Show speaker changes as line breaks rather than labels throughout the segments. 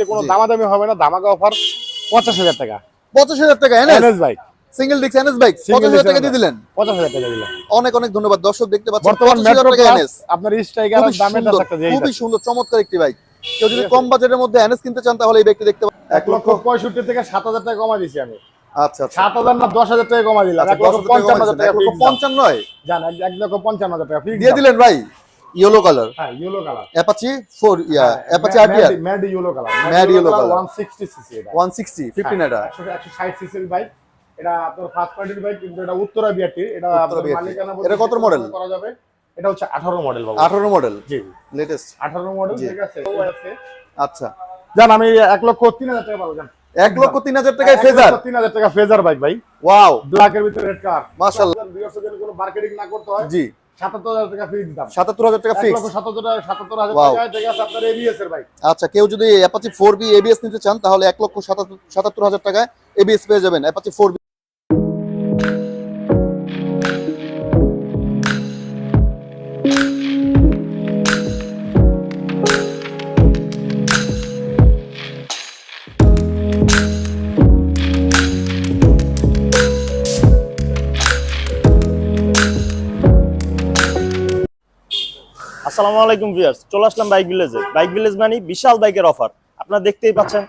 আজকে কোনো। দামাদামি হবে না ধামাকা অফার পঞ্চাশ হাজার টাকা।
পঞ্চাশ হাজার টাকা NS
bike
single NS bike
Single
পঞ্চাশ হাজার
disc
টাকা দিয়ে দিলেন?
পঞ্চাশ হাজার টাকা দিলাম।
অনেক অনেক ধন্যবাদ। দর্শক দেখতে পাচ্ছেন
বর্তমান মেট্রো
এনএস
আপনার স্ট্রাইকার
খুবই
দামের
সুন্দর
একটা যেই
খুবই সুন্দর চমৎকার একটি বাইক কেউ যদি কম বাজেটের মধ্যে এনএস কিনতে চান তাহলে এই বাইকটি দেখতে পারেন
লক্ষ পঁয়ষট্টি থেকে সাত হাজার টাকা কমা দিছি আমি।
আচ্ছা আচ্ছা।
সাত হাজার না দশ হাজার টাকা কমা দিলাম।
আচ্ছা,
লক্ষ
টাকা?
জান লক্ষ পঞ্চান্ন হাজার টাকা fixed
দিয়ে দিলেন ভাই? ইয়েলো কালার
হ্যাঁ ইয়েলো কালার
অ্যাপাচি ফোর ইয়া Apache RTR
mad yellow colour
mad yellow color।
One sixty CC এটা।
ওয়ান সিক্সটি ফিফটিন এটা।
একশো একশো ষাট সিসির বাইক এটা আপনার ফার্স্ট পার্টির বাইক কিন্তু এটা উত্তরা বিআরটি এটা আপনার মালিকানা
এটা কত model?
করা যাবে। এটা হচ্ছে আঠারো মডেল বাবু।
আঠারো মডেল
জি।
লেটেস্ট
আঠারো মডেল ঠিক আছে আছে।
আচ্ছা।
জান আমি এক লক্ষ তিন হাজার টাকা পাবো জান।
এক লক্ষ তিন হাজার টাকায় ফেজার
তিন হাজার টাকা ফেজার বাইক ভাই।
ওয়াও
ব্ল্যাকের ভিতরে রেড কার
মাশাআল্লাহ।
কোনো মার্কেটিং না করতে হয়।
জি। আচ্ছা কেউ যদি অ্যাপাচি ফোর বি এবিএস নিতে চান তাহলে এক লক্ষ সাতাত্তর সাতাত্তর হাজার টাকায় এবিএস পেয়ে যাবেন। অ্যাপাচি ফোর
আসসালামু আলাইকুম ভিউয়ার্স চলে আসলাম বাইক ভিলেজে। বাইক ভিলেজ মানে বিশাল বাইকের অফার। আপনারা দেখতেই পাচ্ছেন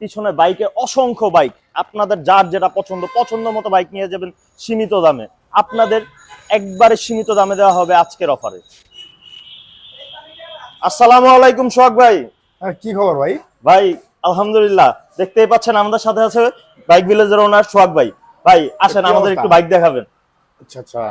পিছনে বাইকে অসংখ্য বাইক। আপনাদের যার যেটা পছন্দ পছন্দ মতো বাইক নিয়ে যাবেন সীমিত দামে। আপনাদের একবারে সীমিত দামে দেওয়া হবে আজকের অফারে। আসসালামু আলাইকুম সোহাগ ভাই।
হ্যাঁ, কি খবর ভাই?
ভাই আলহামদুলিল্লাহ। দেখতেই পাচ্ছেন আমাদের সাথে আছে বাইক ভিলেজের ওনার সোহাগ ভাই। ভাই আসেন আমাদের একটু বাইক দেখাবেন।
আচ্ছা আচ্ছা।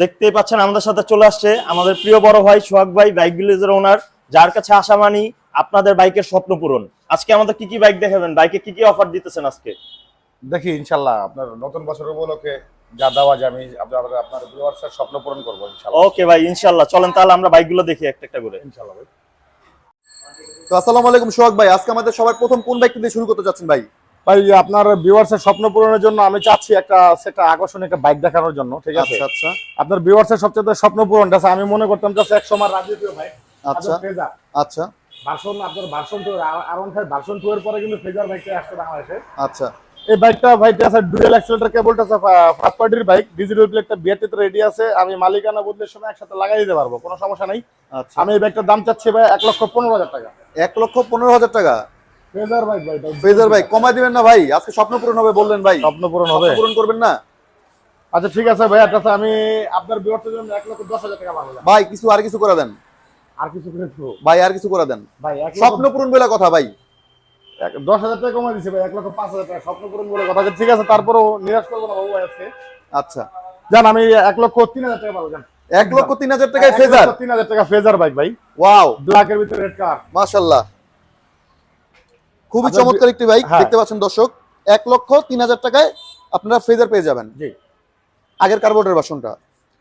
দেখতেই পাচ্ছেন আমাদের সাথে চলে আসছে আমাদের প্রিয় বড় ভাই সোহাগ ভাই বাইক ভিলেজের ওনার যার কাছে আসা মানি আপনাদের বাইকের স্বপ্ন পূরণ। আজকে আমাদের কি কি বাইক দেখাবেন? বাইকে কি কি অফার দিতেছেন আজকে?
দেখি ইনশাল্লাহ আপনার নতুন বছর উপলক্ষে যা দেওয়া যায় আমি আপনার আপনার ভিউয়ার্সের স্বপ্ন পূরণ করব ইনশাল্লাহ।
ওকে ভাই ইনশাল্লাহ। চলেন তাহলে আমরা বাইকগুলো দেখি একটা একটা করে।
ইনশাল্লাহ ভাই।
তো আসসালামু আলাইকুম সোহাগ ভাই। আজকে আমাদের সবার প্রথম কোন বাইকটি দিয়ে শুরু করতে চাচ্ছেন ভাই?
ভাই আপনার ভিউয়ার্সের স্বপ্ন পূরণের জন্য আমি চাচ্ছি একটা সেটা আকর্ষণীয় একটা বাইক দেখানোর জন্য ঠিক আছে?
আচ্ছা আচ্ছা।
আপনার ভিউয়ার্সের সবচেয়ে স্বপ্ন পূরণ আছে? আমি মনে করতাম যে এক সময় রাজনীতি ভাই
আচ্ছা আচ্ছা
ভার্সন আপনার ভার্সন টু আর ওয়ান ফাইভ ভার্সন টু এর পরে কিন্তু ফেজার বাইকটা আসছে বাংলাদেশে।
আচ্ছা।
এই বাইকটা ভাই আছে ডুয়েল অ্যাক্সেলেটর কেবলটা আছে ফার্স্ট পার্টির বাইক ডিজিটাল প্লেটটা বিআরটিতে রেডি আছে আমি মালিকানা বদলের সময় একসাথে লাগাই দিতে পারব কোনো সমস্যা নাই।
আচ্ছা।
আমি এই বাইকটার দাম চাচ্ছি ভাই এক লক্ষ পনেরো হাজার টাকা।
এক লক্ষ পনেরো হাজার টাকা?
ফেজার বাইক ভাই
ফেজার ভাই কমাই দিবেন না ভাই। আজকে স্বপ্ন পূরণ হবে বললেন ভাই।
স্বপ্ন পূরণ হবে।
পূরণ করবেন না।
আচ্ছা ঠিক আছে ভাই আচ্ছা আমি আপনার বিবর্তের জন্য এক লক্ষ দশ হাজার টাকা পাবো
ভাই কিছু আর কিছু করে দেন।
আর কিছু করে দেবো।
ভাই আর কিছু করে দেন।
ভাই
স্বপ্ন পূরণ বলে কথা ভাই।
দশ হাজার টাকা কমাই দিছে ভাই এক লক্ষ পাঁচ হাজার টাকা। স্বপ্ন পূরণ বলে কথা। ঠিক আছে তারপরেও নিরাশ করব না বাবু ভাই আজকে।
আচ্ছা।
জান আমি এক লক্ষ তিন হাজার টাকা পাবো জান।
এক লক্ষ তিন হাজার টাকায় ফেজার?
তিন হাজার টাকা ফেজার বাইক ভাই।
ওয়াও।
ব্ল্যাকের ভিতরে রেড কার
মাশাল্লাহ। খুবই চমৎকার একটি বাইক
হ্যাঁ।
দেখতে পাচ্ছেন দর্শক। এক লক্ষ তিন হাজার টাকায় আপনারা ফেজার পেয়ে যাবেন।
জি।
আগের কার্বোর্ডের বাসনটা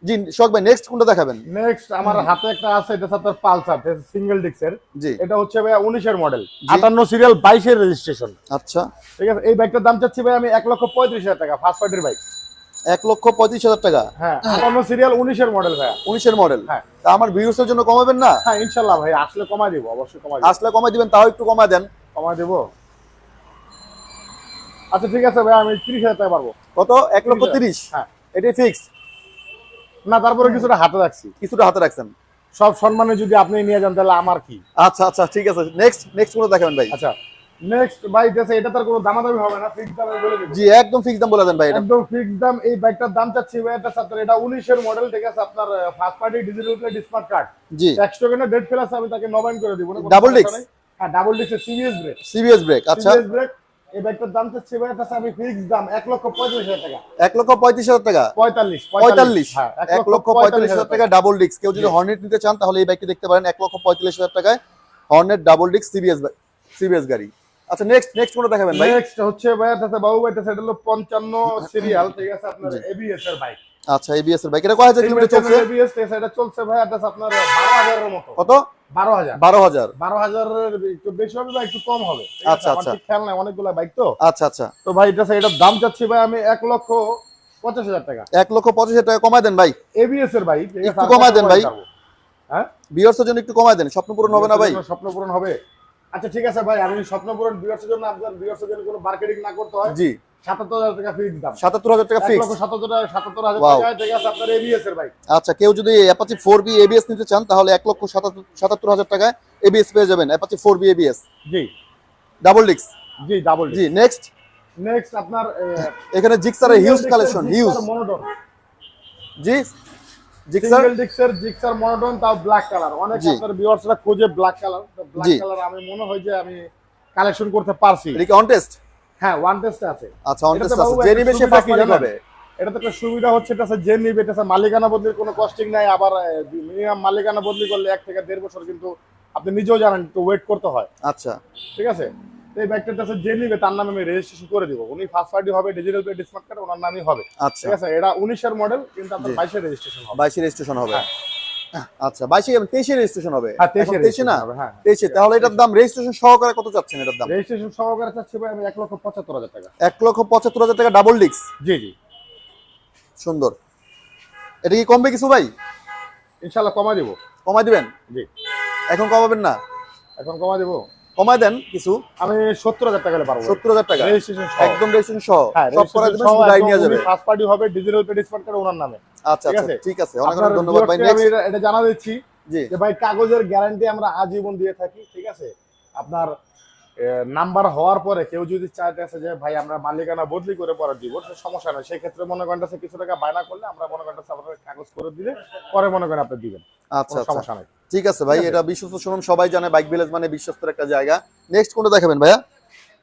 জি শোক ভাই নেক্সট কোনটা দেখাবেন?
নেক্সট আমার হাতে একটা আছে এটা আপনার পালসার সিঙ্গেল ডিক্সের
জি।
এটা হচ্ছে ভাই উনিশের মডেল আটান্ন সিরিয়াল বাইশের রেজিস্ট্রেশন
আচ্ছা।
ঠিক আছে এই বাইকটার দাম চাচ্ছি ভাই আমি এক লক্ষ পঁয়ত্রিশ হাজার টাকা ফার্স্ট পার্টির বাইক।
এক লক্ষ পঁয়ত্রিশ হাজার টাকা?
হ্যাঁ আটান্ন সিরিয়াল উনিশের মডেল ভাই
উনিশের মডেল
হ্যাঁ।
তা আমার ভিউসের জন্য কমাবেন না?
হ্যাঁ ইনশাল্লাহ ভাই আসলে কমাই দিব অবশ্যই কমাই দিব।
আসলে কমাই দিবেন তাও একটু কমায় দেন।
কমাই দেবো? আচ্ছা ঠিক আছে ভাই আমি তিরিশ হাজার টাকা পারব
কত? এক লক্ষ তিরিশ
হ্যাঁ।
এটাই ফিক্স
না তারপরে কিছুটা হাতে রাখছি।
কিছুটা হাতে রাখছেন?
সব সম্মানে যদি আপনি নিয়ে যান তাহলে আমার কি?
আচ্ছা আচ্ছা ঠিক আছে। নেক্সট নেক্সট কোনটা দেখাবেন ভাই?
আচ্ছা। নেক্সট ভাই দেখে এটা তার কোনো দামাদামি হবে না ফিক্স দামে বলে দিব।
জি একদম ফিক্স দাম বলে দেন ভাই
একদম ফিক্স দাম এই বাইকটার দাম চাচ্ছি ভাই এটা সাথে এটা উনিশের মডেল ঠিক আছে আপনার first party digital plate smart card
ji.
একশো টাকা ডেট ফেল আছে আমি তাকে নবায়ন করে দিব
Double disc?
হ্যাঁ double disc CBS brake
CBS brake আচ্ছা।
সিবিএস ব্রেক এই বাইকটার দাম চাচ্ছি ভাই এটা আমি ফিক্স দাম এক লক্ষ পঁয়ত্রিশ হাজার টাকা।
এক লক্ষ পঁয়ত্রিশ হাজার টাকা?
পঁয়তাল্লিশ
পঁয়তাল্লিশ?
হ্যাঁ
এক লক্ষ পঁয়তাল্লিশ হাজার টাকা ডাবল ডিস্ক কেউ যদি হর্নেট নিতে চান তাহলে এই বাইকটি দেখতে পারেন এক লক্ষ পঁয়তাল্লিশ হাজার টাকায় Hornet double disc CBS CBS গাড়ি। আচ্ছা নেক্সট নেক্সট কোনটা দেখাবেন ভাই?
নেক্সট হচ্ছে ভাই এটা বাবু ভাই এটা হলো পঞ্চান্ন সিরিয়াল ঠিক আছে আপনার এবিএস এর বাইক
আচ্ছা এবিএস এর বাইক এটা কয় হাজার কিলোমিটার চলছে?
এবিএস এটা চলছে ভাই এটা আপনার বারো হাজারের মতো।
কত?
বারো হাজার।
বারো হাজার।
বারো হাজারের একটু বেশি হবে বা একটু কম হবে?
আচ্ছা, আচ্ছা।
ঠিক খেয়াল নাই অনেকগুলো বাইক তো।
আচ্ছা আচ্ছা।
তো ভাই এটা এটার দাম চাচ্ছি ভাই আমি এক লক্ষ পঞ্চাশ হাজার টাকা।
এক লক্ষ পঁচিশ হাজার টাকা কমায় দেন ভাই।
এবিএস এর বাইক?
একটু কমায় দেন ভাই।
হ্যাঁ?
বিয়ার্সের জন্য একটু কমায় দেন স্বপ্ন পূরণ হবে না ভাই।
স্বপ্ন পূরণ হবে। আচ্ছা ঠিক আছে ভাই আমি স্বপ্ন পূরণ বিয়ার্সের জন্য আপনার বিয়ার্সের জন্য কোনো মার্কেটিং না করতে হয়।
জি। আচ্ছা কেউ যদি অ্যাপাচি ফোর বি এবিএস নিতে চান তাহলে এক লক্ষ সাতাত্তর হাজার টাকায় এবিএস পেয়ে যাবেন Apache four B ABS
ji.
Double ডিক্স
ji double
ji next
next আপনার
এখানে জিক্সারের huge collection huge
monotone
ji? Gixxer
single ডিক্সের Gixxer monotone তাও ব্ল্যাক কালার অনেক
জি।
আপনার ভিউয়ার্সরা খোঁজে ব্ল্যাক কালার ব্ল্যাক কালার আমি মনে হয় যে আমি কালেকশন করতে পারছি।
এটা কি অন টেস্ট
হ্যাঁ ওয়ান টেস্ট আছে।
আচ্ছা
এটাতে
টেস্ট আছে। যে নিবে সে মালিক হবে
এটা তো একটা সুবিধা হচ্ছে এটা আছে যে নিবে এটা আছে মালিকানা বদলির কোনো কস্টিং নাই। আবার মিনিমাম মালিকানা বদলি করলে এক থেকে দেড় বছর কিন্তু আপনি নিজেও জানেন একটু ওয়েট করতে হয়।
আচ্ছা।
ঠিক আছে? এই ব্যাগটার কাছে যে নিবে তার নামে আমি রেজিস্ট্রেশন করে দিব। উনি ফার্স্ট পার্টি হবে ডিজিটাল প্লেট স্মার্ট কার্ড ওনার নামই হবে।
আচ্ছা।
ঠিক আছে? এটা উনিশের মডেল কিন্তু আপনার
জি।
বাইশের রেজিস্ট্রেশন হবে।
বাইশে রেজিস্ট্রেশন হবে। আচ্ছা বাইশে তেইশে রেজিস্ট্রেশন হবে।
হ্যাঁ
তেইশে না
হ্যাঁ
তেইশে তাহলে এটার দাম রেজিস্ট্রেশন সহকারে কত চাচ্ছেন এটার দাম?
রেজিস্ট্রেশন সহকারে চাচ্ছি ভাই আমি এক লক্ষ পঁচাত্তর হাজার টাকা।
এক লক্ষ পঁচাত্তর হাজার টাকা ডাবল ডিক্স
জি জি।
সুন্দর। এটা কি কমবে কিছু ভাই?
ইনশাল্লাহ কমাই দিব।
কমাই দিবেন?
জি।
এখন কমাবেন না?
এখন কমাই দিব।
কমাই দেন কিছু।
আমি সত্তর হাজার টাকা পারব।
সত্তর হাজার টাকা? একদম রেজিস্ট্রেশন সহ।
হ্যাঁ
সব করা দিবেন শুধু গাড়ি নিয়ে যাবে।
ফার্স্ট পার্টি হবে ডিজিটাল স্মার্ট কার্ড ওনার নামে।
আচ্ছা
ঠিক
আচ্ছা
আছে?
ঠিক আছে। অনেক অনেক ধন্যবাদ ভাই।
আমি এটা- এটা জানা দিচ্ছি যে ভাই কাগজের গ্যারান্টি আমরা আজীবন দিয়ে থাকি ঠিক আছে? আপনার নাম্বার হওয়ার পরে কেউ যদি চাইতেছে যে ভাই আমরা মালিকানা বদলি করে পরে দিব সে সমস্যা নেই। সেই ক্ষেত্রে মনে করেন কিছু টাকা বায়না করলে আমরা মনে করেন আপনার কাগজ করে দিলে পরে মনে করেন আপনি দিবেন।
আচ্ছা আচ্ছা।
সমস্যা নেই।
ঠিক আছে ভাই এটা বিশ্বস্ত শুনুন সবাই জানে বাইক ভিলেজ মানে বিশ্বস্তের একটা জায়গা। নেক্সট কোনটা দেখাবেন ভাইয়া?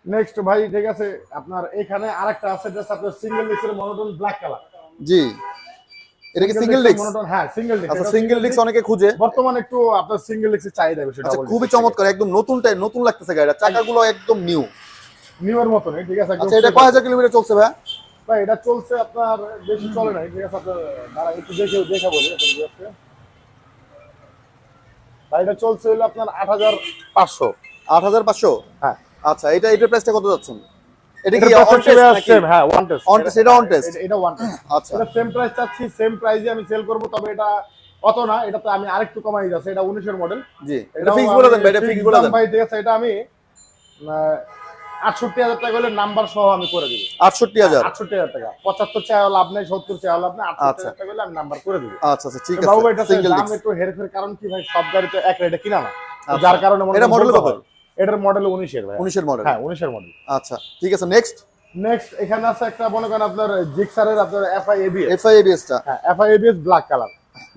নেক্সট ভাই ঠিক আছে আপনার এখানে আরেকটা আছে জাস্ট আপনার সিঙ্গেল ডিস্কের মনোটন ব্ল্যাক কালার
জি। এটা কি সিঙ্গেল ডিস্ক
মনোটন হ্যাঁ সিঙ্গেল ডিস্ক
আচ্ছা সিঙ্গেল ডিস্ক অনেকে খুঁজে।
বর্তমানে একটু আপনার সিঙ্গেল ডিস্কের চাহিদা বেশি
আচ্ছা খুবই চমৎকার একদম নতুন টাইপ নতুন লাগতেছে গাড়িটা। চাকাগুলো একদম নিউ
ঠিক আছে
আচ্ছা এটা কয় হাজার কিলোমিটার চলছে ভাইয়া?
ভাই এটা চলছে আপনার বেশি চলে নাই ঠিক আছে আপনার দাঁড়া একটু দেখে দেখে বলি ভাই এটা চলছে হলো আপনার আট হাজার পাঁচশো।
আট হাজার পাঁচশো?
হ্যাঁ।
আচ্ছা এটা এটার প্রাইসটা কত যাচ্ছেন? এটা কি
এটা
on test নাকি?
হ্যাঁ ওয়ান টেস্ট
On test, এটা on test?
এটা ওয়ান টেস্ট
আচ্ছা।
এটা সেম প্রাইস চাচ্ছি সেম প্রাইসে আমি সেল করব তবে এটা অত না এটা তো আমি আরেকটু কমাই যাচ্ছে এটা উনিশের মডেল
জি এটা ফিক্স বলে দেন এটা ফিক্স বলে দেন।
ভাই ঠিক আছে এটা আমি আটষট্টি হাজার টাকা হলে নাম্বার সহ আমি করে দিব।
আটষট্টি হাজার?
আটষট্টি হাজার টাকা। পঁচাত্তর চাই লাভ নেই সত্তর চাই লাভ নেই আটষট্টি
আচ্ছা।
হাজার টাকা হলে আমি নাম্বার করে দিব।
আচ্ছা আচ্ছা ঠিক
বাবু
আছে
এটা
সিঙ্গেল
দাম একটু হেরফের কারণ কি ভাই সব গাড়িতে এক রেটে কিনা না।
আচ্ছা।
যার কারণে
এটা
বলতে
কত?
এটার মডেল উনিশের ভাই
উনিশের মডেল
হ্যাঁ উনিশের মডেল
আচ্ছা ঠিক আছে নেক্সট
নেক্সট এখানে আছে একটা মনে করেন আপনার জিক্সারের আপনার এফআই এবিএস
এফআই এবিএসটা
হ্যাঁ এফআই এবিএস ব্ল্যাক কালার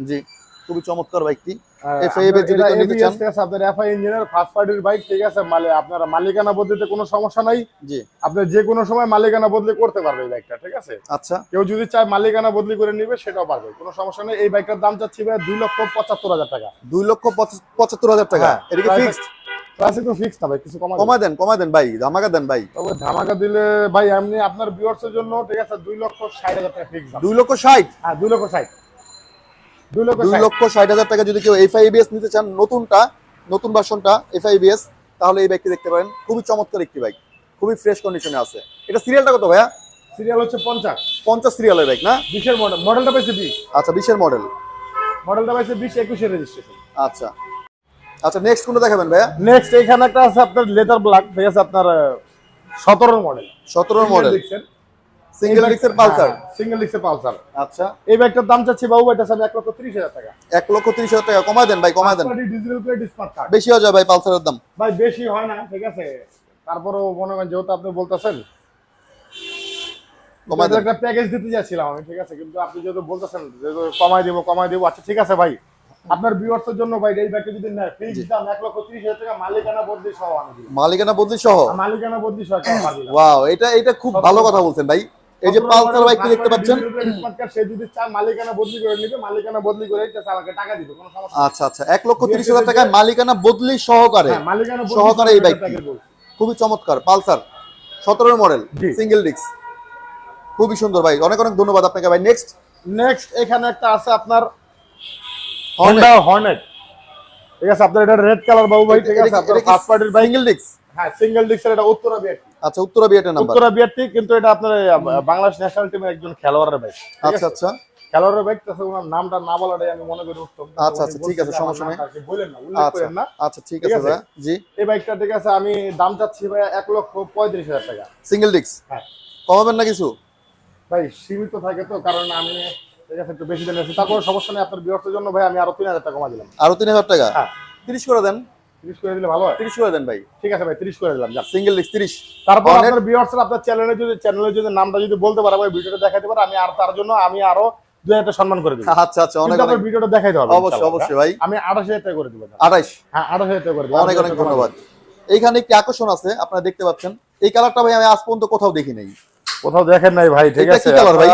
জি খুবই চমৎকার বাইকটি।
হ্যাঁ,
FIA যদি কেউ নিতে চান?
আপনার এফআই ইঞ্জিনের ফার্স্ট পার্টির বাইক ঠিক আছে মালে আপনার মালিকানা বদলিতে কোনো সমস্যা নাই।
জি।
আপনি যে কোনো সময় মালিকানা বদলি করতে পারবে বাইকটা ঠিক আছে?
আচ্ছা।
কেউ যদি চায় মালিকানা বদলি করে নিবে সেটাও পারবে কোনো সমস্যা নেই। এই বাইকটার দাম চাচ্ছি ভাই দুই লক্ষ পঁচাত্তর হাজার টাকা।
দুই লক্ষ পঁচাত্তর হাজার টাকা?
হ্যাঁ,
এটা কি ফিক্সড
প্রাইস একটু ফিক্স না ভাই কিছু কমা
কমায় দেন কমায় দেন ভাই ধামাকা দেন ভাই।
তবে ধামাকা দিলে ভাই এমনি আপনার ভিউয়ার্সের জন্য ঠিক আছে দুই লক্ষ ষাট হাজার টাকা ফিক্স
দুই লক্ষ ষাট?
হ্যাঁ দুই লক্ষ ষাট। দুই লক্ষ
দুই
ষাট।
লক্ষ ষাট হাজার টাকা যদি কেউ এফআই নিতে চান নতুনটা নতুন ভার্সনটা এফআই তাহলে এই বাইকটি দেখতে পারেন। খুবই চমৎকার একটি বাইক খুবই ফ্রেশ কন্ডিশনে আছে। এটা সিরিয়ালটা কত ভাইয়া?
সিরিয়াল হচ্ছে পঞ্চাশ।
পঞ্চাশ সিরিয়ালের বাইক না?
বিশের মডেল মডেলটা পাইছে বিশ।
আচ্ছা বিশের মডেল
মডেলটা পাইছে বিশ একুশের রেজিস্ট্রেশন
আচ্ছা। আচ্ছা নেক্সট কোনটা দেখাবেন ভাইয়া?
নেক্সট এখানে একটা আছে আপনার লেদার ব্ল্যাক ঠিক আছে? আপনার সতেরো মডেল
সতেরো মডেল সিঙ্গেল ডিক্সের পালসার
সিঙ্গেল ডিক্সের পালসার
আচ্ছা।
এই বাইকটার দাম চাচ্ছি বাবু এটা আছে এক লক্ষ ত্রিশ হাজার টাকা।
এক লক্ষ তিরিশ হাজার টাকা। কমায় দেন ভাই কমায় দেন।
ডিজিটাল প্লেট স্মার্ট কার্ড
বেশি হয়ে যায় ভাই পালসারের দাম।
ভাই বেশি হয় না ঠিক আছে? তারপরেও মনে করেন যেহেতু আপনি বলতেছেন
কমায় দেন।
একটা প্যাকেজ দিতে যাচ্ছিলাম আমি ঠিক আছে? কিন্তু আপনি যেহেতু বলতেছেন কমাই দেবো কমাই দেবো আচ্ছা ঠিক আছে ভাই। আপনার ভিউয়ার্সের জন্য ভাই এই ব্যাগটা যদি নেয় ফিক্স দাম এক লক্ষ ত্রিশ হাজার টাকা মালিকানা বদলি সহ আমি
মালিকানা বদলি সহ?
মালিকানা বদলি সহ।
ওয়াও এটা এটা খুব ভালো কথা বলছেন ভাই। এই যে পালসার বাইকটি দেখতে পাচ্ছেন?
সে যদি চায় মালিকানা বদলি করে নিবে মালিকানা বদলি করে আমাকে টাকা দিবে কোনো সমস্যা
আচ্ছা আচ্ছা। এক লক্ষ তিরিশ হাজার টাকায় মালিকানা বদলি সহকারে
হ্যাঁ, মালিকানা
সহকারে এই বাইকটি। খুবই চমৎকার। পালসার সতেরোর মডেল সিঙ্গেল ডিস্ক খুবই সুন্দর ভাই। অনেক অনেক ধন্যবাদ আপনাকে ভাই। নেক্সট
নেক্সট এখানে একটা আছে আপনার। হন্ডা হর্নেট ঠিক আছে আপনার এটা রেড কালার বাবু ভাই ঠিক আছে আপনার ফার্স্ট পার্টির বাইক
সিঙ্গেল ডিস্ক
হ্যাঁ সিঙ্গেল ডিস্কের এটা উত্তরা বিআরটি
আচ্ছা উত্তরা বিয়েটের নাম্বার
উত্তরা বিআরটি কিন্তু এটা আপনার বাংলাদেশ ন্যাশনাল টিমের একজন খেলোয়াড়ের বাইক
আচ্ছা আচ্ছা।
খেলোয়াড়ের বাইক তাছাড়া ওনার নামটা না বলাটাই আমি মনে করি উত্তম।
আচ্ছা, আচ্ছা, ঠিক আছে, সমস্যা নেই।
বললেন না উল্লেখ
আচ্ছা
করেন না।
আচ্ছা ঠিক
ঠিক
আছে? ভাইয়া জি।
এই বাইকটা ঠিক আছে আমি দাম চাচ্ছি ভাই এক লক্ষ পঁয়ত্রিশ হাজার টাকা।
সিঙ্গেল ডিক্স
হ্যাঁ।
কমাবেন না কিছু?
ভাই সীমিত থাকে তো কারণ আমি ঠিক আছে একটু বেশি দিন আছি সমস্যা নেই আপনার বিরক্তের জন্য ভাই আমি আরও তিন হাজার টাকা কমা দিলাম।
আরও তিন হাজার টাকা?
হ্যাঁ।
তিরিশ করে দেন।
তিরিশ করে দিলে ভালো হয়?
তিরিশ করে দেন ভাই।
ঠিক আছে ভাই তিরিশ করে দিলাম যান।
সিঙ্গেল ডিক্স তিরিশ।
তারপর আপনার বিয়ার্স আপনার চ্যানেলে যদি চ্যানেলে যদি নামটা যদি বলতে পারো ভাই ভিডিওটা দেখাতে পারো আমি আর তার জন্য আমি আরও দুই হাজার সম্মান করে দিব।
আচ্ছা আচ্ছা অনেক
আপনার ভিডিওটা দেখাইতে হবে
অবশ্যই অবশ্যই ভাই।
আমি আঠাশ হাজার টাকা করে দিব হ্যাঁ আঠাশ হাজার টাকা করে দিব
অনেক অনেক ধন্যবাদ। এইখানে একটি আকর্ষণ আছে আপনারা দেখতে পাচ্ছেন। এই কালারটা ভাই আমি আজ পর্যন্ত কোথাও দেখি নাই
কোথাও দেখেন নাই ভাই ঠিক আছে।
কি ভাই?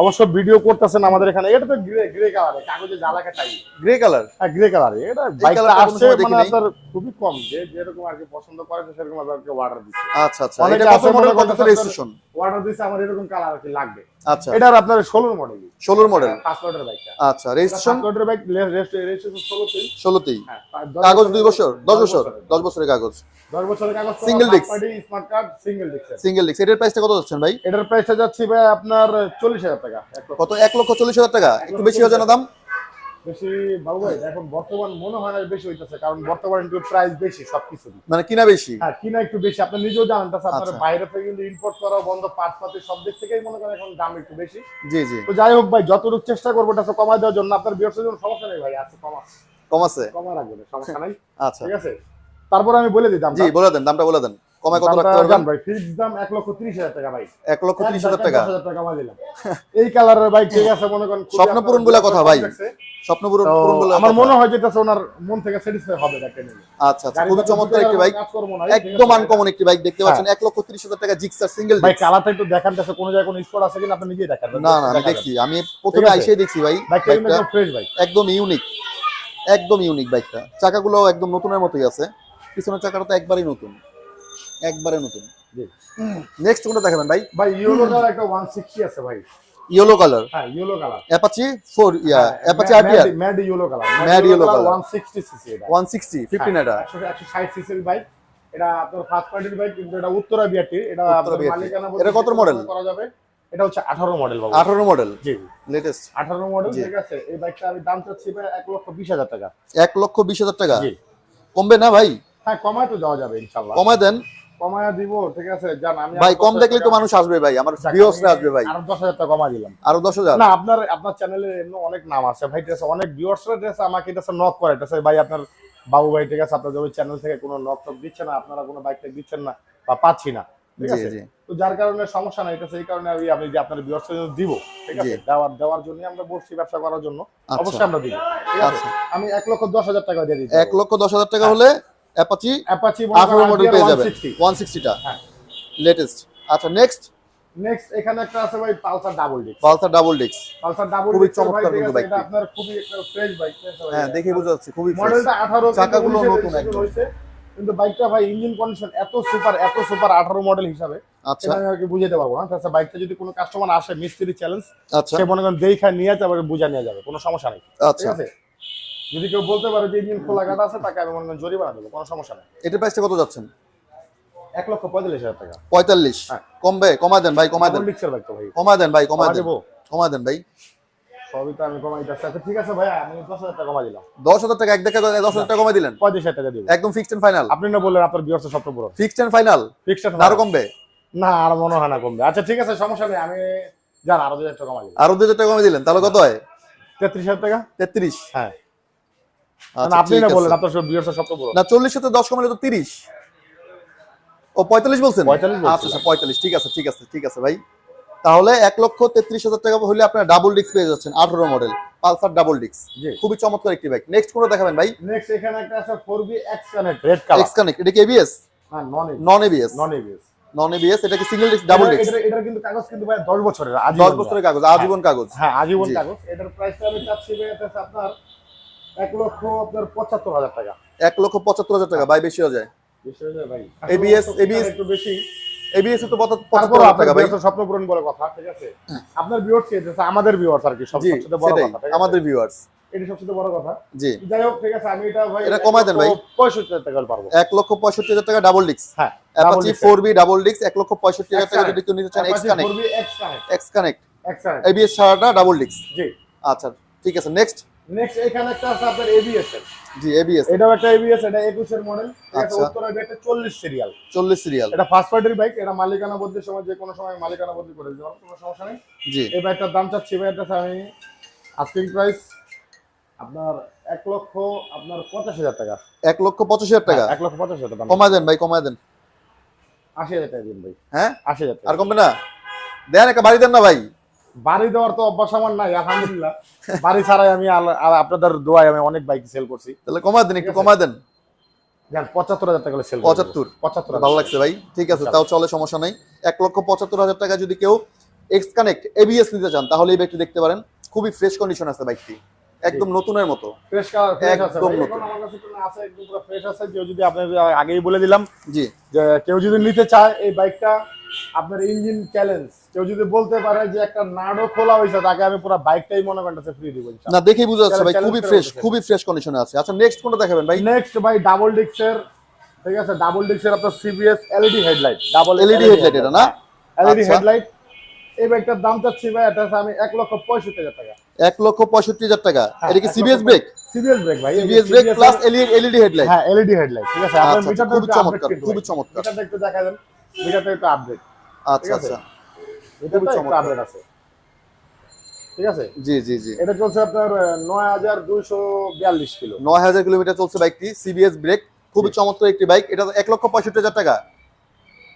অবশ্য ভিডিও করতেছেন আমাদের এখানে। এটা তো গ্রে গ্রে কালার কাগজে জ্বালাকা টাই
গ্রে কালার
হ্যাঁ গ্রে কালার এটা বাইকটা
কালার
আসছে মানে। আপনার খুবই কম যে যেরকম আর কি পছন্দ করে সেরকম আপনাকে অর্ডার দিচ্ছে।
আচ্ছা আচ্ছা। এটা কত মডেল কত রেজিস্ট্রেশন
অর্ডার দিচ্ছে আমার এরকম কালার আর কি লাগবে।
আচ্ছা।
এটার আপনার ষোলোর মডেল
ষোলোর মডেল
পাঁচ বাইকটা
আচ্ছা রেজিস্ট্রেশন
বাইক রেজিস্ট্রেশন ষোলোতেই।
ষোলোতেই?
হ্যাঁ
কাগজ দুই বছর? দশ বছর? দশ বছরের কাগজ।
দশ বছরের কাগজ
single disc
smart card single disc
single disc এটার প্রাইসটা কত যাচ্ছেন ভাই?
এটার প্রাইসটা যাচ্ছে ভাই আপনার চল্লিশ হাজার টাকা
কত? এক লক্ষ চল্লিশ হাজার টাকা? একটু বেশি হয়ে যায় না দাম?
বেশি বাবু ভাই এখন বর্তমান মনে হয় না বেশি হইতেছে কারণ বর্তমান একটু প্রাইস বেশি সবকিছু
মানে কিনা বেশি?
হ্যাঁ কিনা একটু বেশি। আপনি নিজেও জানেন তাছাড়া আপনার
আচ্ছা।
বাইরে থেকে কিন্তু ইম্পোর্ট করা বন্ধ পার্টস পাতি সব দিক থেকেই মনে করেন এখন দাম একটু বেশি।
জি জি।
তো যাই হোক ভাই যতটুকু চেষ্টা করব এটা কমায় দেওয়ার জন্য। আপনার বিরসের জন্য সমস্যা নেই ভাই আছে কমা
কম
কমা রাখবেন সমস্যা নাই।
আচ্ছা।
ঠিক আছে? তারপর আমি বলে দিই
জি বলে দেন দামটা বলে দেন। কমায় কত রাখতে পারবেন?
ভাই ফিক্স দাম এক লক্ষ তিরিশ হাজার টাকা ভাই।
এক লক্ষ ত্রিশ হাজার টাকা।
হাজার টাকা কমাই দিলাম। এই কালারের বাইক ঠিক আছে মনে করেন
স্বপ্ন পূরণ বলে কথা ভাই।
লাগছে।
স্বপ্ন পূরণ পূরণ বলে
আমার মনে হয় যেটা ওনার মন থেকে স্যাটিসফাই হবে নিলে।
আচ্ছা আচ্ছা খুবই চমৎকার একটি বাইক একদম আনকমন একটি বাইক দেখতে পাচ্ছেন এক লক্ষ ত্রিশ হাজার টাকা জিক্সার সিঙ্গেল
ভাই কালারটা একটু দেখান কোনো জায়গায় কোনো স্পট আছে কিনা আপনি নিজেই দেখান
না না আমি দেখছি আমি প্রথমে আইসেই দেখছি ভাই
বাইকটা একদম ফ্রেশ বাইক
একদম ইউনিক একদম ইউনিক বাইকটা চাকাগুলো একদম নতুনের মতোই আছে। পিছনের চাকাটা তো একবারই নতুন। একবারে নতুন। নেক্সট কোনটা দেখাবেন ভাই?
ভাই ইয়েলো কালার একটা 160 আছে ভাই।
ইয়েলো কালার
হ্যাঁ yellow colour
Apache four yeah Apache RTR
mad yellow colour
Mad yellow colour
160 CC এটা।
ওয়ান সিক্সটি ফিফটিন এটা।
160 সিসির বাইক এটা আপনার ফার্স্ট পার্টির বাইক কিন্তু এটা উত্তরা বিআরটি এটা মালিকানা
এটা কত মডেল
করা যাবে? এটা হচ্ছে 18 মডেল বাবু।
আঠারো মডেল
জি।
লেটেস্ট
18 মডেল ঠিক আছে? এই বাইকটা আমি দাম চাচ্ছি ভাই 1 লক্ষ 20 হাজার টাকা।
এক লক্ষ বিশ হাজার টাকা?
জি।
কমবে না ভাই?
হ্যাঁ কমায় তো যাওয়া যাবে ইনশাআল্লাহ
কমায় দেন।
কমায় দিব ঠিক আছে? জান আমি
ভাই কম
10
দেখলেই তো মানুষ আসবে ভাই আমার ভিউয়ার্সরা আসবে ভাই।
আরও 10000 টাকা দিলাম।
আরও
না আপনার আপনার চ্যানেলে এমনি অনেক নাম আছে। ভাই ঠিক আছে অনেক ভিউয়ার্সরা আমাকে এটা নক করে। ঠিক আছে ভাই আপনার বাবু ভাই ঠিক আছে আপনার চ্যানেল থেকে কোনো নক টক দিচ্ছে না আপনারা কোনো বাইক টাইক দিচ্ছেন না বা পাচ্ছি না ঠিক আছে? তো যার কারণে সমস্যা নাই এটা সেই কারণে আমি আমি যে আপনার ভিউয়ার্সের জন্য দিব ঠিক আছে। দেওয়ার দেওয়ার জন্য আমরা বসছি ব্যবসা করার জন্য।
আচ্ছা।
অবশ্যই আমরা দিব ঠিক আছে?
আচ্ছা।
আমি এক লক্ষ দশ হাজার টাকা দিয়ে দিচ্ছি।
এক লক্ষ দশ হাজার টাকা হলে অ্যাপাচি
অ্যাপাচি
আঠারো মডেল পেয়ে যাবেন। ওয়ান সিক্সটিটা
হ্যাঁ।
লেটেস্ট আচ্ছা নেক্সট
নেক্সট এখানে একটা আছে ভাই Pulsar double disc
Pulsar double ডিক্স
পালসার ডাবল
খুবই চমৎকার কিন্তু
এটা আপনার খুবই একটা ফ্রেশ বাইক
হ্যাঁ দেখে বোঝা যাচ্ছে খুবই।
মডেলটা 18
চাকাগুলো নতুন একদম।
কিন্তু বাইকটা ভাই ইঞ্জিন কন্ডিশন এত সুপার এত সুপার 18 মডেল হিসাবে।
আচ্ছা।
আমি বুঝাতে পারব না তাছাড়া বাইকটা যদি কোনো কাস্টমার আসে মিস্ত্রি চ্যালেঞ্জ
আচ্ছা।
সে মনে করেন দেখা নিয়ে যাবে বুঝা নিয়ে যাবে কোনো সমস্যা নেই।
আচ্ছা।
যদি কেউ বলতে পারে যে ইঞ্জিন খোলা কাটা আছে তাকে আমি মনে জরিমানা দেবো কোনো সমস্যা নেই।
এটার প্রাইসটা কত যাচ্ছেন?
এক লক্ষ পঁয়তাল্লিশ হাজার টাকা।
পঁয়তাল্লিশ।
হ্যাঁ।
কমবে কমা দেন ভাই কমায় দেন।
ডিস্কের বাইক ভাই।
কমায় দেন ভাই দেন।
দেবো।
কমায় দেন ভাই।
সবই তো আমি কমাই দিচ্ছি। আচ্ছা ঠিক আছে ভাই আমি দশ হাজার টাকা কমা দিলাম।
দশ হাজার টাকা এক দেখা দশ হাজার টাকা কমায় দিলেন?
পঁয়ত্রিশ হাজার টাকা দিব
একদম ফিক্সড এন্ড ফাইনাল
আপনি না বললেন আপনার বিয়ার্স বড়
ফিক্সড এন্ড ফাইনাল
ফিক্সড
আরও কমবে?
না আর মনে হয় না কমবে। আচ্ছা ঠিক আছে সমস্যা নেই। আমি যান আরও দু হাজার টাকা কমা দিলাম।
আরও দুই হাজার টাকা কমে দিলেন তাহলে কত হয়?
তেত্রিশ হাজার টাকা।
তেত্রিশ।
হ্যাঁ। আপনি না
আছে।
আপনার সব বিয়ার্স সবচেয়ে বড়
না চল্লিশ সাথে দশ কমালে তো তিরিশ। ও পঁয়তাল্লিশ বলছেন?
45
আচ্ছা আচ্ছা পঁয়তাল্লিশ ঠিক আছে ঠিক আছে ঠিক আছে ভাই। তাহলে এক লক্ষ তেত্রিশ হাজার টাকা হলে আপনার ডাবল ডিস্ক পেয়ে যাচ্ছেন আঠারো মডেল পালসার ডাবল ডিস্ক খুবই চমৎকার একটি বাইক নেক্সট কোনটা দেখাবেন ভাই?
নেক্সট এখানে একটা আছে 4B X connect red colour
X connect এটা কি ABS
non
non ABS
non ABS
non ABS এটা কি সিঙ্গেল ডিস্ক ডাবল ডিস্ক
এটা এটা কিন্তু কাগজ কিন্তু ভাই 10 বছরের
দশ
আজীবন
বছরের কাগজ আজীবন কাগজ।
হ্যাঁ আজীবন কাগজ। এটার প্রাইসটা আমি চাচ্ছি ভাই এটা আপনার 1 লক্ষ আপনার 75000 টাকা।
এক লক্ষ পঁচাত্তর হাজার টাকা ভাই বেশি হয়ে যায়?
বেশি যায় ভাই।
ABS
আসলে
ABS
একটু বেশি।
এবিএস তো পঁচাত্তর হাজার টাকা ভাই।
স্বপ্ন পূরণ বলে কথা ঠিক আছে? আপনার ভিউয়ার্স কি আমাদের ভিউয়ার্স আর কি সবচেয়ে বড় কথা
আমাদের ভিউয়ার্স
এটা সবচেয়ে বড় কথা।
জি।
যাই হোক ঠিক আছে আমি এটা ভাই
এটা কমায় দেন ভাই।
65000 টাকা পারব।
এক লক্ষ পঁয়ষট্টি হাজার টাকা ডাবল
হ্যাঁ
অ্যাপাচি বি ডাবল এক লক্ষ পঁয়ষট্টি হাজার টাকা যদি কেউ নিতে চান X connect
4B X connect
X connect
excellent
ABS ছাড়াটা double ডিক্স
জি।
আচ্ছা ঠিক আছে নেক্সট
নেক্সট এখানে একটা আছে আপনার এবিএস
জি এবিএস
এটাও একটা এবিএস এটা 21 এর মডেল আছে
আচ্ছা।
এটা 40 সিরিয়াল
চল্লিশ সিরিয়াল
এটা ফার্স্ট পার্টির বাইক এটা মালিকানা বদলির সময় যে কোনো সময় মালিকানা বদলি করে দিতে কোনো সমস্যা নেই।
জি।
এই বাইকটার দাম চাচ্ছি কাছে আমি আস্কিং প্রাইস আপনার এক লক্ষ আপনার পঞ্চাশ হাজার টাকা।
এক লক্ষ পঁচাশি হাজার টাকা?
এক লক্ষ পঞ্চাশ হাজার টাকা।
কমায় দেন ভাই কমায় দেন।
আশি হাজার টাকা দিন ভাই।
হ্যাঁ?
আশি হাজার
আর কমবে না? দেন একটা বাড়ি দেন না ভাই।
বাড়ি দেওয়ার তো অভ্যাস আমার নাই আলহামদুলিল্লাহ। বাড়ি ছাড়াই আমি আপনাদের দোয়ায় আমি অনেক বাইক সেল করছি।
তাহলে কমায় দেন একটু। কমায় দেন।
পঁচাত্তর হাজার টাকা সেল
পঁচাত্তর?
পঁচাত্তর
ভালো লাগছে ভাই। ঠিক আছে
আচ্ছা।
তাও চলে সমস্যা নাই। এক লক্ষ পঁচাত্তর হাজার টাকা যদি কেউ এক্স কানেক্ট এবিএস নিতে চান তাহলে এই বাইকটি দেখতে পারেন। খুবই ফ্রেশ কন্ডিশন আছে বাইকটি একদম নতুনের মতো।
আছে
একদম নতুন।
যদি আগেই বলে দিলাম
জি।
যে কেউ যদি নিতে চায় এই বাইকটা আপনার ইঞ্জিন চ্যালেঞ্জ কেউ যদি বলতে পারে যে একটা নাড়ও খোলা হয়েছে তাকে আমি পুরো বাইকটাই মনে করেন ফ্রি দিব
না দেখেই বুঝা যাচ্ছে ভাই খুবই ফ্রেশ খুবই ফ্রেশ কন্ডিশনে আছে। আচ্ছা নেক্সট কোনটা দেখাবেন ভাই?
নেক্সট ভাই ডাবল ডিক্সের ঠিক আছে? ডাবল ডিক্সের আপনার CBS LED headlight double
LED headlight এটা না?
এলইডি
আচ্ছা।
হেডলাইট এই বাইকটার দাম চাচ্ছি ভাই এটা আমি এক লক্ষ পঁয়ষট্টি হাজার টাকা।
এক লক্ষ পঁয়ষট্টি হাজার টাকা।
হ্যাঁ,
এটা কি সিবিএস ব্রেক
সিবিএস ব্রেক ভাই
CBS brake plus LED headlight
হ্যাঁ এলইডি হেডলাইট ঠিক আছে? আপনার
আচ্ছা,
মিটারটা
খুবই
একটু
চমৎকার,
update কিন্তু
খুবই চমৎকার।
মিটারটা একটু দেখা দেন। মিটারটা একটু আপডেট
আচ্ছা আচ্ছা।
মিটারটা একটু
চমৎকার।
আপডেট আছে। ঠিক আছে?
জি জি জি।
এটা চলছে আপনার কিলো।
কিলোমিটার চলছে বাইকটি সিবিএস ব্রেক খুবই চমৎকার একটি বাইক। এটা এক লক্ষ পঁয়ষট্টি হাজার টাকা।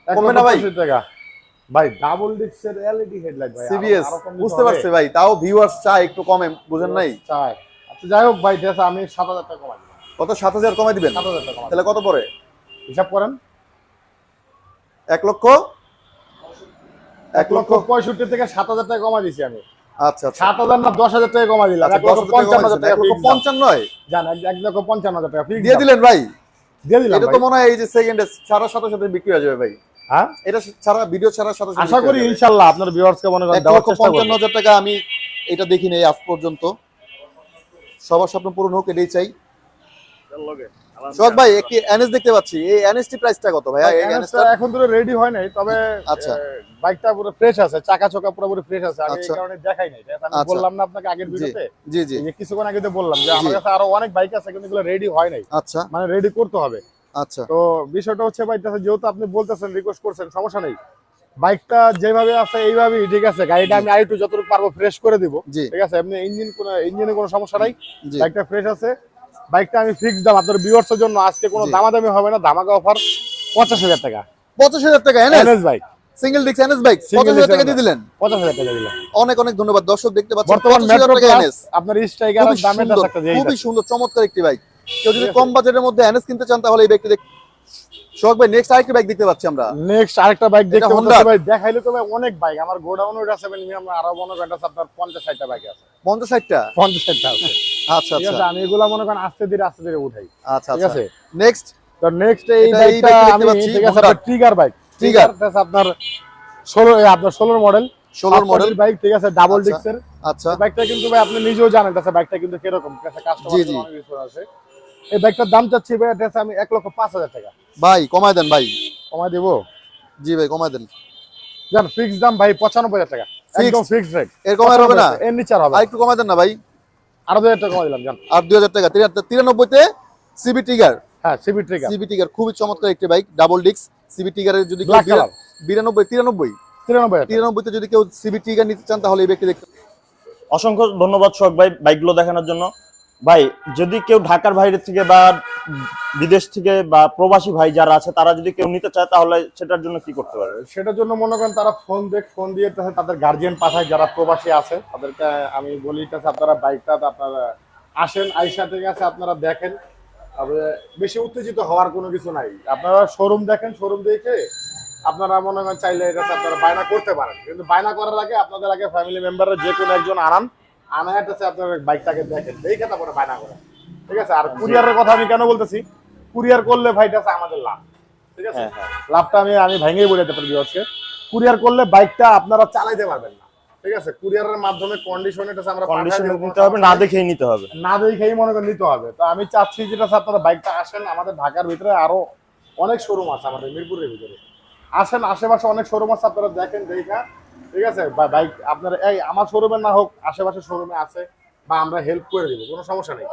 কমবে না ভাই?
পঁয়ষট্টি টাকা। ভাই ডাবল ডিস্কের এলইডি হেডলাইট ভাই।
সিবিএস বুঝতে। পারছি ভাই। তাও ভিউয়ার্স চায় একটু কমে বুঝেন নাই?
চাই আচ্ছা যাই হোক ভাই আমি সাত হাজার টাকা কমাই
কত? হাজার কমাই দিবেন?
টাকা
তাহলে কত পরে
হিসাব করেন।
এক লক্ষ?
এক লক্ষ পঁয়ষট্টি থেকে সাত হাজার টাকা কমাই দিছি আমি।
আচ্ছা আচ্ছা।
সাত হাজার না দশ হাজার টাকা কমাই দিলাম। এক লক্ষ
দশ হাজার টাকা
পঞ্চান্ন হাজার টাকা
এক লক্ষ
fixed জান এক- এক লক্ষ পঞ্চান্ন হাজার টাকা
দিয়ে দিলেন ভাই?
দিয়ে দিলাম
এটা তো মনে হয় এই যে সেকেন্ডে ছাড়ার সাথে সাথে বিক্রি হয়ে যাবে ভাই।
হ্যাঁ?
এটা ছাড়া ভিডিও ছাড়ার সাথে
আশা করি ইনশাল্লাহ আপনার ভিউয়ার্সকে মনে করেন দেওয়ার চেষ্টা করব
পঞ্চান্ন হাজার টাকা আমি এটা দেখিনি আজ পর্যন্ত। সবার স্বপ্ন পূরণ হোক এটাই চাই। সোহাগ ভাই একটি এনএস দেখতে পাচ্ছি? এই এনএসটি প্রাইসটা কত ভাই? এই এনএসটা
এখন ধরে রেডি হয় নাই তবে
আচ্ছা।
বাইকটা পুরো ফ্রেশ আছে চাকা চোকা পুরোপুরি ফ্রেশ আছে আমি এই
আচ্ছা।
কারণে দেখাই নাই। আমি
আচ্ছা।
বললাম না আপনাকে আগের ভিডিওতে
জি জি।
এই কিছুক্ষণ আগে তো বললাম যে আমার কাছে আরও অনেক বাইক আছে কিন্তু এগুলো রেডি হয় নাই।
আচ্ছা।
মানে রেডি করতে হবে।
আচ্ছা।
তো বিষয়টা হচ্ছে ভাই যেহেতু আপনি বলতেছেন রিকোয়েস্ট করছেন সমস্যা নেই। বাইকটা যেভাবে আছে এইভাবেই ঠিক আছে? গাড়িটা আমি আরেকটু যতটুকু পারব ফ্রেশ করে দিব। ঠিক আছে? এমনি ইঞ্জিন কোনো ইঞ্জিনে কোনো সমস্যা নাই। বাইকটা ফ্রেশ আছে। বাইকটা আমি ফিক্স দাম আপনার ভিউয়ার্সের জন্য আজকে কোনো দামাদামি হবে না ধামাকা অফার পঞ্চাশ হাজার টাকা।
পঁচাশ হাজার টাকা এনএস
বাইক
সিঙ্গেল ডিক্স এনএস বাইক
Single
পঁচাশ হাজার
disc
টাকা দিয়ে দিলেন।
পঞ্চাশ হাজার টাকা দিলাম।
অনেক অনেক ধন্যবাদ দর্শক দেখতে পাচ্ছেন
বর্তমান মেট্রো
এনএস
আপনার স্ট্রাইকার
সুন্দর
একটা
খুবই সুন্দর চমৎকার একটি বাইক কেউ যদি কম বাজেটের মধ্যে এনএস কিনতে চান তাহলে এই বাইকটি দেখ ভাই নেক্সট আরেকটি বাইক দেখতে পাচ্ছি আমরা।
নেক্সট আরেকটা বাইক
এটা
দেখতে পাচ্ছি ভাই। দেখাইলে তো ভাই অনেক বাইক আমার গোডাউন ওটা আছে মিনিমাম আরও মনে করেন আপনার বাইক আছে। আছে।
আচ্ছা আচ্ছা।
আমি এগুলা মনে করেন আস্তে ধীরে আস্তে ধীরে উঠাই।
আচ্ছা
ঠিক আছে?
নেক্সট
তো নেক্সট এই বাইকটা
বাইকটা
আমি ঠিক আছে
Honda।
ট্রিগার বাইক ট্রিগার আপনার আপনার ষোলোর মডেল
ষোলোর মডেল
বাইক ঠিক আছে ডাবল
আচ্ছা। আচ্ছা।
বাইকটা কিন্তু ভাই আপনি নিজেও জানেন বাইকটা কিন্তু কীরকম। আছে এই বাইকটার দাম চাচ্ছি ভাই আমি এক লক্ষ পাঁচ হাজার টাকা।
ভাই কমায় দেন ভাই।
কমাই দেবো?
জি ভাই কমায় দেন।
জান ফিক্স দাম ভাই পঁচানব্বই হাজার টাকা? একদম ফিক্স রেট
এর কমায় হবে না?
এর নিচে আর হবে
আর। একটু কমায় দেন না ভাই।
আরও দুই হাজার টাকা কমাই দিলাম জান।
আর দুই হাজার টাকা তিরানব্বই- তিরানব্বইতে সিবি টিগার
হ্যাঁ সিবি ট্রিগার
সিবি টিগার খুবই চমৎকার একটি বাইক ডাবল ডিক্স সিবি টিগারের যদি কেউ
ব্ল্যাক
বিরা-
কালার
বিরানব্বই তিরানব্বই।
তিরানব্বই হাজার টাকা।
তিরানব্বইতে যদি কেউ সিবি টিগার নিতে চান তাহলে এই ব্যক্তি দেখতে
অসংখ্য ধন্যবাদ সোহাগ ভাই বাইকগুলো দেখানোর জন্য। ভাই, যদি কেউ ঢাকার বাইরে থেকে বা বিদেশ থেকে বা প্রবাসী ভাই যারা আছে, তারা যদি কেউ নিতে চায়, তাহলে সেটার জন্য কি করতে পারে?
সেটার জন্য মনে করেন তারা ফোন দেখ ফোন দিয়ে তাদের গার্জিয়ান পাঠায়, যারা প্রবাসী আছে। তাদেরকে আমি বলি কাছে আপনারা বাইকটা আপনারা আসেন, আইসা থেকে আছে, আপনারা দেখেন। তবে বেশি উত্তেজিত হওয়ার কোনো কিছু নাই। আপনারা শোরুম দেখেন শোরুম দেখে আপনারা মনে করেন চাইলে এটা আপনারা বায়না করতে পারেন। কিন্তু বায়না করার আগে আপনাদের আগে ফ্যামিলি মেম্বারের যে কোনো একজন আনান। আপনার বাইকটাকে দেখেন। দেখে তারপরে বায়না করেন ঠিক আছে? আর কুরিয়ারের কথা আমি কেন বলতেছি? কুরিয়ার করলে ভাইটা আছে আমাদের লাভ। ঠিক আছে?
হ্যাঁ হ্যাঁ।
লাভটা আমি আমি ভেঙেই বোঝাতে পারি হচ্ছে কুরিয়ার করলে বাইকটা আপনারা চালাইতে পারবেন না। ঠিক আছে? কুরিয়ারের মাধ্যমে কন্ডিশন এটা আমরা
কন্ডিশন নিতে হবে না দেখেই নিতে হবে।
না দেখেই মনে করেন নিতে হবে। তো আমি চাচ্ছি যেটা আপনারা বাইকটা আসেন আমাদের ঢাকার ভিতরে আরও অনেক শোরুম আছে আমাদের মিরপুরের ভিতরে। আসেন আশেপাশে অনেক শোরুম আছে আপনারা দেখেন দেখা ঠিক আছে? বাইক আপনার এই আমার শোরুমে না হোক আশেপাশে শোরুমে আছে বা আমরা হেল্প করে দিব কোনো সমস্যা নেই।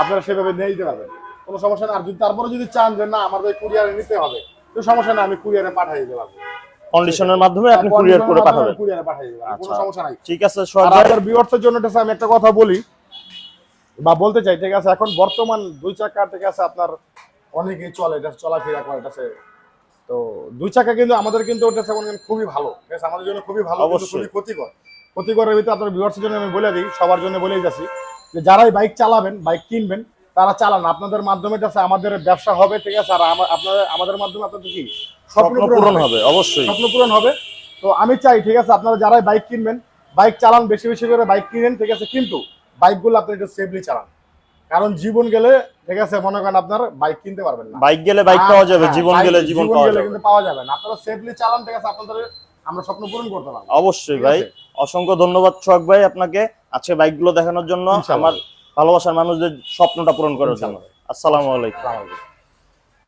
আপনারা সেভাবে নিয়ে দিতে পারবেন। কোনো সমস্যা নেই। আর যদি তারপরে যদি চান যে না আমার কুরিয়ারে নিতে হবে তো সমস্যা নেই আমি কুরিয়ারে পাঠিয়ে দিতে পারব।
কন্ডিশনের মাধ্যমে আপনি কুরিয়ার করে পাঠাবেন।
কুরিয়ারে পাঠিয়ে দিতে কোনো। সমস্যা নাই।
ঠিক আছে সোহাগ
আর আপনার ভিউয়ার্সের জন্য ঠিক আমি একটা কথা বলি বা বলতে চাই ঠিক আছে? এখন বর্তমান দুই চাকা ঠিক আছে আপনার অনেকেই চলে এটা চলাফেরা করে এটা। তো দুই চাকা কিন্তু আমাদের কিন্তু ওটা খুবই ভালো। ঠিক আছে? আমাদের জন্য খুবই ভালো
অবশ্যই।
খুবই ক্ষতিকর। ক্ষতিকরের ভিতরে আপনার ভিউয়ার্সের জন্য আমি বলে দিই সবার জন্য বলেই যাচ্ছি যে যারাই বাইক চালাবেন বাইক কিনবেন তারা চালান। আপনাদের মাধ্যমে আছে আমাদের ব্যবসা হবে ঠিক আছে? আর আপনাদের আমাদের মাধ্যমে আপনাদের কি?
স্বপ্ন পূরণ হবে। অবশ্যই।
স্বপ্ন পূরণ হবে। তো আমি চাই ঠিক আছে? আপনারা যারাই বাইক কিনবেন বাইক চালান বেশি বেশি করে বাইক কিনেন ঠিক আছে? কিন্তু বাইকগুলো আপনি একটু সেফলি চালান। কারণ জীবন গেলে ঠিক আছে মনে করেন আপনার বাইক কিনতে পারবেন না।
বাইক গেলে বাইক পাওয়া যাবে
হ্যাঁ,
জীবন গেলে জীবন পাওয়া যাবে।
কিন্তু পাওয়া যাবে না। আপনারা সেফলি চালান ঠিক আছে আপনাদের আমরা স্বপ্ন পূরণ করতে পারব।
অবশ্যই ভাই। অসংখ্য ধন্যবাদ সোহাগ ভাই আপনাকে আজকে বাইকগুলো দেখানোর জন্য। আমার ভালোবাসার মানুষদের স্বপ্নটা পূরণ করার জন্য।
আসসালামু আলাইকুম।